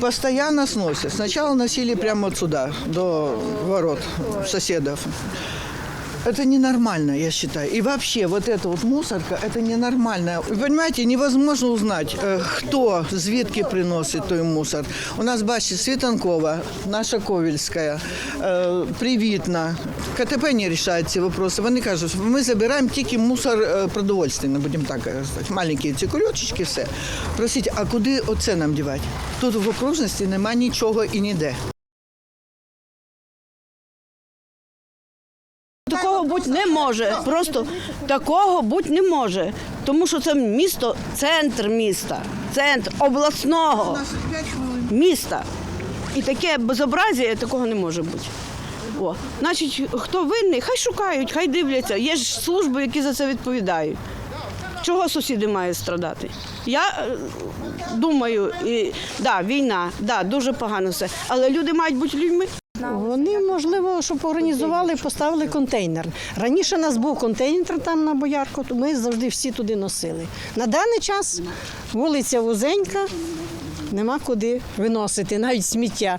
Постоянно сносят. Сначала носили прямо вот сюда, до ворот соседов. Это ненормально, я считаю. И вообще, вот эта вот мусорка, это ненормально. Вы понимаете, невозможно узнать, э, кто звідки приносит той мусор. У нас, бачите, Світанкова, наша Ковельська, е, Привітна. КТП не рішають ці вопроси. Вони кажуть, ми забираємо тільки мусор е, продовольственний, будемо так казати. Маленькі ці кульочечки, все. Просіть, а куди оце нам дівати? Тут в окружності немає нічого і ніде. Бути не може. Просто такого бути не може. Тому що це місто, центр міста, центр обласного міста. І таке безобразія такого не може бути. О, значить, хто винний, хай шукають, хай дивляться. Є ж служби, які за це відповідають. Чого сусіди мають страдати? Я е, думаю, і, да, війна, да, дуже погано все. Але люди мають бути людьми. Вони, можливо, щоб організували, поставили контейнер. Раніше у нас був контейнер там на боярку, то ми завжди всі туди носили. На даний час вулиця вузенька, нема куди виносити, навіть сміття.